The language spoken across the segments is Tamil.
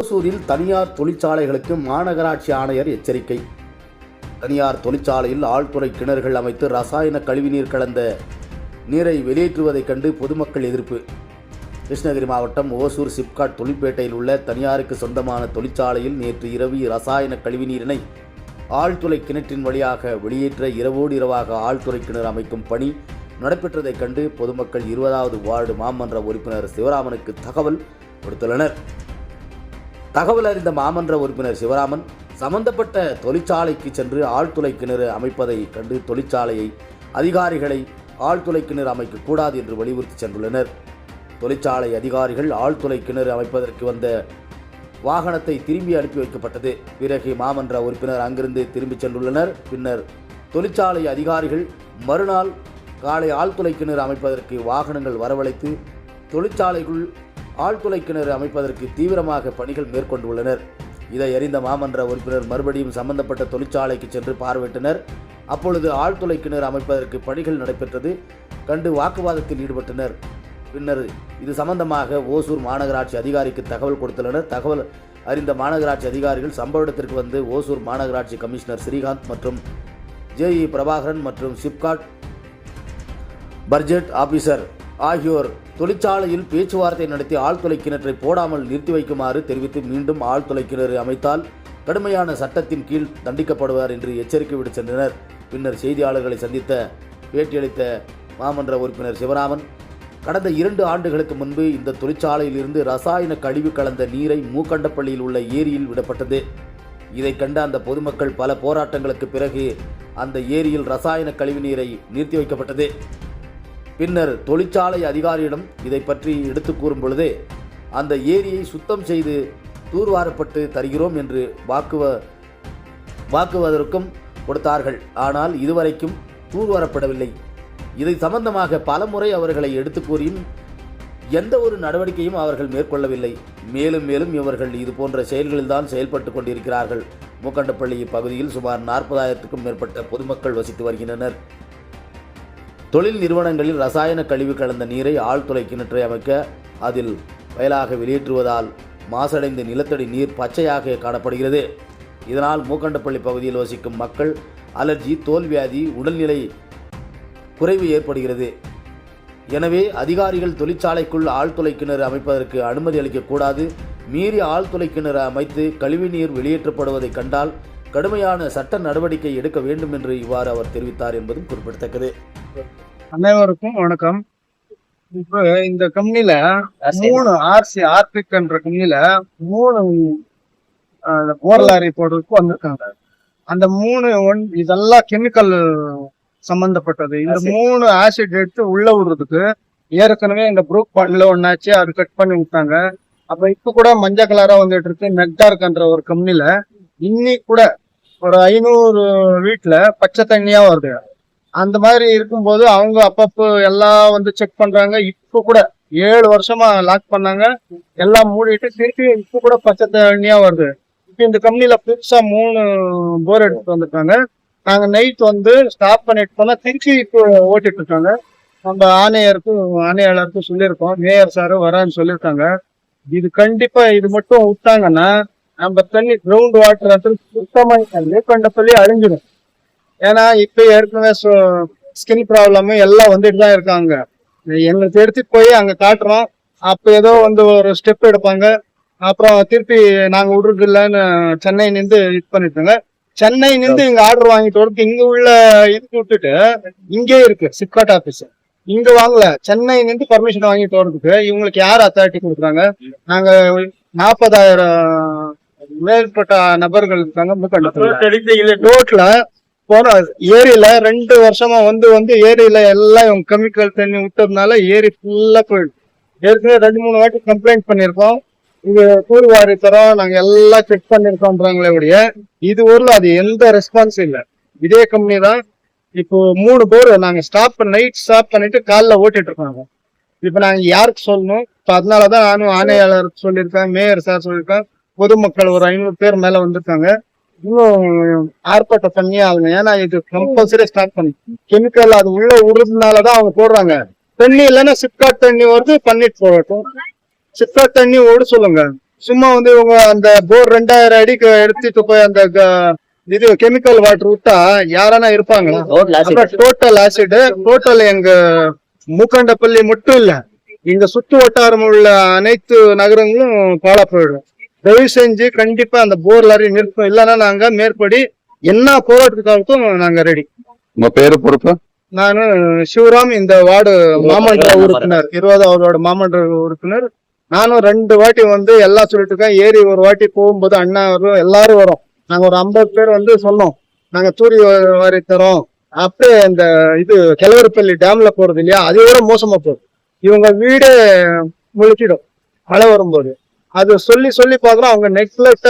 ஓசூரில் தனியார் தொழிற்சாலைகளுக்கு மாநகராட்சி ஆணையர் எச்சரிக்கை. தனியார் தொழிற்சாலையில் ஆழ்துறை கிணறுகள் அமைத்து ரசாயன கழிவுநீர் கலந்த நீரை வெளியேற்றுவதைக் கண்டு பொதுமக்கள் எதிர்ப்பு. கிருஷ்ணகிரி மாவட்டம் ஓசூர் சிப்காட் தொழிற்பேட்டையில் உள்ள தனியாருக்கு சொந்தமான தொழிற்சாலையில் நேற்று இரவு ரசாயன கழிவுநீரினை ஆழ்துளை கிணற்றின் வழியாக வெளியேற்ற இரவோடு இரவாக ஆழ்துறை கிணறு அமைக்கும் பணி நடைபெற்றதைக் கண்டு பொதுமக்கள் இருபதாவது வார்டு மாமன்ற உறுப்பினர் சிவராமனுக்கு தகவல் கொடுத்துள்ளனர். தகவல் அறிந்த மாமன்ற உறுப்பினர் சிவராமன் சம்பந்தப்பட்ட தொழிற்சாலைக்கு சென்று ஆழ்துளை கிணறு அமைப்பதை கண்டு தொழிற்சாலையை அதிகாரிகளை ஆழ்துளை கிணறு அமைக்கக்கூடாது என்று வலியுறுத்தி சென்றுள்ளனர். தொழிற்சாலை அதிகாரிகள் ஆழ்துளை கிணறு அமைப்பதற்கு வந்த வாகனத்தை திரும்பி அனுப்பி வைக்கப்பட்டது. பிறகு மாமன்ற உறுப்பினர் அங்கிருந்து திரும்பிச் சென்றுள்ளனர். பின்னர் தொழிற்சாலை அதிகாரிகள் மறுநாள் காலை ஆழ்துளை கிணறு அமைப்பதற்கு வாகனங்கள் வரவழைத்து தொழிற்சாலைக்குள் ஆழ்துளை கிணறு அமைப்பதற்கு தீவிரமாக பணிகள் மேற்கொண்டுள்ளனர். இதை அறிந்த மாமன்ற உறுப்பினர் மறுபடியும் சம்பந்தப்பட்ட தொழிற்சாலைக்கு சென்று பார்வையிட்டனர். அப்பொழுது ஆழ்துளை கிணறு அமைப்பதற்கு பணிகள் நடைபெற்றது. கண்டு வாக்குவாதத்தில் ஈடுபட்டனர். பின்னர். இது சம்பந்தமாக ஓசூர் மாநகராட்சி அதிகாரிக்கு தகவல் கொடுத்துள்ளனர். தகவல் அறிந்த மாநகராட்சி அதிகாரிகள் சம்பவ இடத்திற்கு வந்து ஓசூர் மாநகராட்சி கமிஷனர் ஸ்ரீகாந்த் மற்றும் ஜேஇ பிரபாகரன் மற்றும் சிப்காட் பட்ஜெட் ஆபீசர் ஆகியோர் தொழிற்சாலையில் பேச்சுவார்த்தை நடத்தி ஆழ்துளை கிணற்றை போடாமல் நிறுத்தி வைக்குமாறு தெரிவித்து மீண்டும் ஆழ்துளை கிணறு அமைத்தால் கடுமையான சட்டத்தின் கீழ் தண்டிக்கப்படுவார் என்று எச்சரிக்கை விடு சென்றனர். பின்னர் செய்தியாளர்களை சந்தித்த பேட்டியளித்த மாமன்ற உறுப்பினர் சிவராமன் கடந்த இரண்டு ஆண்டுகளுக்கு முன்பு இந்த தொழிற்சாலையிலிருந்து ரசாயன கழிவு கலந்த நீரை மூக்கண்டப்பள்ளியில் உள்ள ஏரியில் விடப்பட்டது. இதை கண்ட அந்த பொதுமக்கள் பல போராட்டங்களுக்கு பிறகு அந்த ஏரியில் ரசாயன கழிவு நீரை நிறுத்தி வைக்கப்பட்டது. பின்னர் தொழிற்சாலை அதிகாரியிடம் இதை பற்றி எடுத்து கூறும் பொழுது அந்த ஏரியை சுத்தம் செய்து தூர்வாரப்பட்டு தருகிறோம் என்று வாக்குவ வாக்குவதற்கும் கொடுத்தார்கள். ஆனால் இதுவரைக்கும் தூர்வாரப்படவில்லை. இதை சம்பந்தமாக பலமுறை அவர்களை எடுத்து கூறியும் எந்த ஒரு நடவடிக்கையும் அவர்கள் மேற்கொள்ளவில்லை. மேலும் மேலும் இவர்கள் இது போன்ற செயல்களில்தான் செயல்பட்டு கொண்டிருக்கிறார்கள். மூக்கண்டப்பள்ளி பகுதியில் சுமார் நாற்பதாயிரத்துக்கும் மேற்பட்ட பொதுமக்கள் வசித்து வருகின்றனர். தொழில் நிறுவனங்களில் ரசாயன கழிவு கலந்த நீரை ஆழ்துளை கிணற்றை அமைக்க அதில் வயலாக வெளியேற்றுவதால் மாசடைந்த நிலத்தடி நீர் பச்சையாக காணப்படுகிறது. இதனால் மூக்கண்டப்பள்ளி பகுதியில் வசிக்கும் மக்கள் அலர்ஜி தோல்வியாதி உடல்நிலை குறைவு ஏற்படுகிறது. எனவே அதிகாரிகள் தொழிற்சாலைக்குள் ஆழ்துளை கிணறு அமைப்பதற்கு அனுமதி அளிக்கக்கூடாது. மீறி ஆழ்துளை கிணறு அமைத்து கழிவுநீர் வெளியேற்றப்படுவதை கண்டால் கடுமையான சட்ட நடவடிக்கை எடுக்க வேண்டும் என்று இவ்வாறு அவர் தெரிவித்தார் என்பதும் குறிப்பிடத்தக்கது. அனைவருக்கும் வணக்கம். இப்போ இந்த கம்பெனில மூணு ஆர்சி ஆர்பிக்ன்ற கம்பெனில மூணு போர் லாரி போடுறதுக்கு வந்திருக்காங்க. அந்த மூணு ஒன் இதெல்லாம் கெமிக்கல் சம்பந்தப்பட்டது. இந்த மூணு ஆசிட் எடுத்து உள்ள விடுறதுக்கு ஏற்கனவே இந்த ப்ரூக் பாட்டில ஒன்னாச்சு அது கட் பண்ணி விட்டாங்க. அப்ப இப்ப கூட மஞ்சள் கலரா வந்துட்டு இருக்கு மெக்டார்க்ன்ற ஒரு கம்பெனில இன்னைக்கு கூட ஒரு ஐநூறு வீட்டுல பச்சை தண்ணியா வருது. அந்த மாதிரி இருக்கும்போது அவங்க அப்பப்போ எல்லாம் வந்து செக் பண்றாங்க. இப்ப கூட ஏழு வருஷமா லாக் பண்ணாங்க. எல்லாம் மூடிட்டு திருப்பி இப்ப கூட பச்சை தண்ணியா வருது. இப்ப இந்த கம்பெனில புதுசா மூணு போர் எடுத்துட்டு வந்திருக்காங்க நாங்க நைட் வந்து ஸ்டாப் பண்ணிட்டு போனா திருப்பி இப்போ ஓட்டிட்டு இருக்காங்க. நம்ம ஆணையருக்கும் ஆணையாளருக்கும் சொல்லியிருக்கோம். மேயர் சாரு வரான்னு சொல்லியிருக்காங்க. இது கண்டிப்பா இது மட்டும் விட்டாங்கன்னா நம்ம தண்ணி கிரவுண்ட் வாட்டர் வந்து சுத்தமாக கொண்ட சொல்லி அழிஞ்சிடும். ஏன்னா இப்ப ஏற்கனவே ஸ்கின் ப்ராப்ளம் எல்லாம் வந்துட்டு தான் இருக்காங்க. எங்களுக்கு எடுத்துட்டு போய் அங்க காட்டுறோம். அப்ப ஏதோ வந்து ஒரு ஸ்டெப் எடுப்பாங்க. அப்புறம் திருப்பி நாங்க விடுறது இல்லைன்னு சென்னை நின்று இது பண்ணிட்டாங்க சென்னை நின்று இங்க ஆர்டர் வாங்கிட்டு வரதுக்கு இங்க உள்ள இதுக்கு விட்டுட்டு இங்கே இருக்கு சிப்காட் ஆபீஸ் இங்க வாங்கல. சென்னை நின்று பர்மிஷன் வாங்கிட்டு வரதுக்கு இவங்களுக்கு யார் அத்தாரிட்டி கொடுக்குறாங்க? நாங்க நாற்பதாயிரம் மேற்பட்ட நபர்கள் இருக்காங்க ரோட்ல போன ஏரியில ரெண்டு வருஷமா வந்து வந்து ஏரியில எல்லாம் கெமிக்கல் தண்ணி விட்டதுனால ஏரி ஃபுல்லா போயிடுது ஏற்கனவே ரெண்டு மூணு வாட்டி கம்ப்ளைண்ட் பண்ணிருக்கோம் இது தூர்வாரி தரோம் நாங்க எல்லாம் செக் பண்ணிருக்கோம்ன்றாங்களே ஒழிய இது ஊர்ல அது எந்த ரெஸ்பான்ஸ் இல்ல. இதே கம்பெனி தான் இப்போ மூணு பேர் நாங்க ஸ்டாப் நைட் ஸ்டாப் பண்ணிட்டு காலைல ஓட்டிட்டு இருக்காங்க இப்ப நாங்க யாருக்கு சொல்லணும்? இப்போ அதனாலதான் நானும் ஆணையாளர் சொல்லியிருக்கேன் மேயர் சார் சொல்லியிருக்கேன் பொதுமக்கள் ஒரு ஐநூறு பேர் மேல வந்திருக்காங்க. இன்னும் ஆர்ப்பாட்டம் பண்ணியே ஆகணும் ஏன்னா இது கம்பல்சரி ஸ்டார்ட் பண்ணி. கெமிக்கல் அது உள்ள விடுறதுனாலதான் அவங்க போடுறாங்க. தண்ணி இல்லைன்னா சிப்காட் தண்ணி வருது பண்ணிட்டு போகட்டும். சிப்காட் தண்ணி ஓட சொல்லுங்க. சும்மா வந்து இவங்க அந்த போர் ரெண்டாயிரம் அடிக்கு எடுத்துட்டு போய் அந்த க- இது கெமிக்கல் வாட்டர் விட்டா யாரானா இருப்பாங்களா? டோட்டல் ஆசிட் டோட்டல் எங்க மூக்கண்டப்பள்ளி மட்டும் இல்ல இங்க சுத்து வட்டாரம் உள்ள அனைத்து நகரங்களும் பாழா போயிடும். தயவு செஞ்சு கண்டிப்பா அந்த போர் லாரி நிறுத்தம் இல்லைன்னா நாங்க மேற்படி என்ன போராட்டத்துக்காகட்டும் நாங்க ரெடி உங்க பேரு பொறுப்பு? நானு சிவராம் இந்த வார்டு மாமன்ற. உறுப்பினர் இருபதாவது வார்டு மாமன்ற உறுப்பினர் நானும் ரெண்டு வாட்டி வந்து எல்லாம் சொல்லிட்டு இருக்கேன். ஏறி ஒரு வாட்டி போகும்போது அண்ணா வரும் எல்லாரும் வரும். நாங்க ஒரு ஐம்பது பேர் வந்து சொன்னோம். நாங்க தூரி வாரி தரோம். அப்படியே இந்த இது கிழவரப்பள்ளி டேம்ல போறது இல்லையா? அது விட மோசமா போகுது. இவங்க வீடே முழிச்சிடும் மழை வரும்போது. அது சொல்லி சொல்லி பாக்குறோம் அவங்க நெக்ஸ்ட்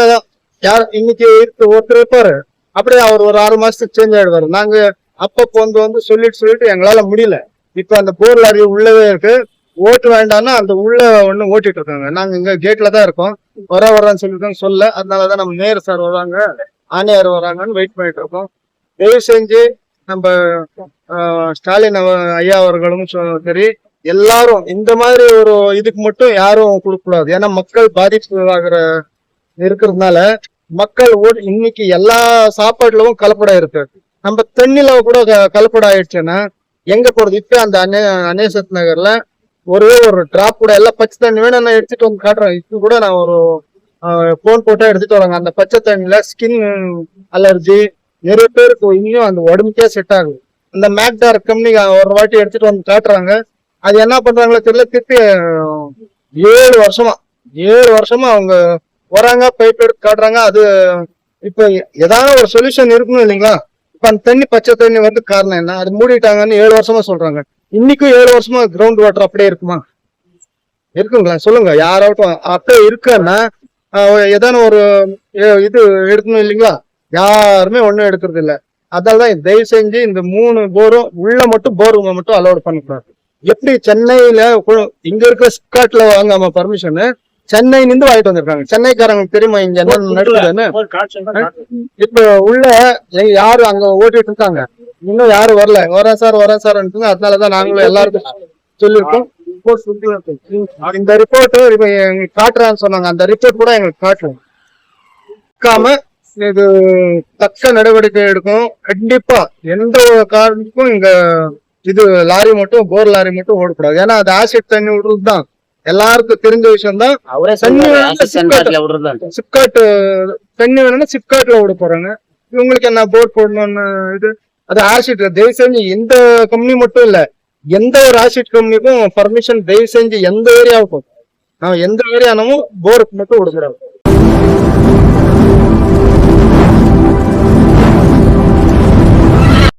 யார் இன்னைக்கு இருக்கு ஒருத்தர் இருப்பாரு. அப்படியே அவர் ஒரு ஆறு மாசத்துக்கு சேஞ்ச் ஆயிடுவாரு. நாங்க அப்பப்போ வந்து வந்து சொல்லிட்டு சொல்லிட்டு எங்களால முடியல. இப்ப அந்த போர் லாரி உள்ளவே இருக்கு. ஓட்டு வேண்டாம்னா அந்த உள்ள ஒண்ணு ஓட்டிட்டு இருக்காங்க. நாங்க இங்க கேட்ல தான் இருக்கோம். வர வர்றான்னு சொல்லிருக்காங்க சொல்ல. அதனாலதான் நம்ம நேரு சார் வராங்க. ஆணையார் வராங்கன்னு வெயிட் பண்ணிட்டு இருக்கோம். தயவு செஞ்சு நம்ம ஸ்டாலின் ஐயா அவர்களும் சரி எல்லாரும் இந்த மாதிரி ஒரு இதுக்கு மட்டும் யாரும் கொடுக்கக்கூடாது ஏன்னா மக்கள் பாதிப்பு ஆகிற இருக்கிறதுனால மக்கள் இன்னைக்கு எல்லா சாப்பாட்டுலவும் கலப்படம் இருக்கு. நம்ம தண்ணில கூட க- கலப்படம் ஆயிடுச்சுன்னா எங்க போறது? இப்ப அந்த அனே அனேசத் நகர்ல ஒரே ஒரு டிராப் கூட எல்லாம் பச்சை தண்ணி வேணும் நான் எடுத்துட்டு வந்து காட்டுறேன். இப்போ கூட நான் ஒரு போன் போட்டா எடுத்துட்டு வராங்க. அந்த பச்சை தண்ணியில ஸ்கின் அலர்ஜி நிறைய பேருக்கு இன்னும் அந்த உடம்புக்கே செட் ஆகுது. அந்த மேக்டார் கம்பெனி ஒரு வாட்டி எடுத்துட்டு வந்து காட்டுறாங்க. அது என்ன பண்றாங்களோ தெரியல. திருப்பி ஏழு வருஷமா ஏழு வருஷமா அவங்க வராங்க பைப் எடுத்து காட்டுறாங்க. அது இப்ப ஏதாவது ஒரு சொல்யூஷன் இருக்கணும் இல்லைங்களா? இப்ப அந்த தண்ணி பச்சை தண்ணி வந்து காரணம் என்ன? அது மூடிட்டாங்கன்னு ஏழு வருஷமா சொல்றாங்க. இன்னைக்கும் ஏழு வருஷமா கிரவுண்ட் வாட்டர் அப்படியே இருக்குமா? இருக்குங்களா? சொல்லுங்க. யாராவட்டும் அப்படியே இருக்குன்னா ஏதான ஒரு இது எடுக்கணும் இல்லைங்களா? யாருமே ஒண்ணும் எடுக்கிறது இல்ல. அதனாலதான் தயவு செஞ்சு இந்த மூணு போரும் உள்ள மட்டும் போருங்க மட்டும் அலோட் பண்ணக்கூடாது. எப்படி சென்னையில இங்க இருக்கிற சிப்காட்ல வாங்காம பர்மிஷன் சென்னை நின்று வாங்கிட்டு வந்திருக்காங்க. சென்னைக்காரங்களுக்கு தெரியுமா? இங்க என்ன நடக்குதுன்னு? இப்ப உள்ள யாரு அங்க ஓட்டிட்டு இருக்காங்க? இன்னும் யாரும் வரல. வரேன் சார் வரேன் சார் அதனாலதான் நாங்களும் எல்லாருக்கும் சொல்லியிருக்கோம். இந்த ரிப்போர்ட் காட்டுறான்னு சொன்னாங்க. அந்த ரிப்போர்ட் கூட எங்களுக்கு காட்டணும் காம இது தக்க நடவடிக்கை எடுக்கும். கண்டிப்பா எந்த காரணத்துக்கும் இங்க இது லாரி மட்டும் போர் லாரி மட்டும் ஓடக்கூடாது. ஏன்னா அது ஆசிட் தண்ணி விடுறது தான் எல்லாருக்கும் தெரிஞ்ச விஷயம் தான் சிப்காட் தண்ணி வேணும்னா சிப்காட்ல விட போறாங்க. இவங்களுக்கு என்ன போர் போடணும்னு இது? அது ஆசிட் தயவு செஞ்சு எந்த கம்பெனி மட்டும் இல்ல எந்த ஒரு ஆசிட் கம்பெனிக்கும் பர்மிஷன் தயவு செஞ்சு எந்த ஏரியாவுக்கும் நான் எந்த ஏரியானமும் போருக்கு மட்டும் விடக்கூடாது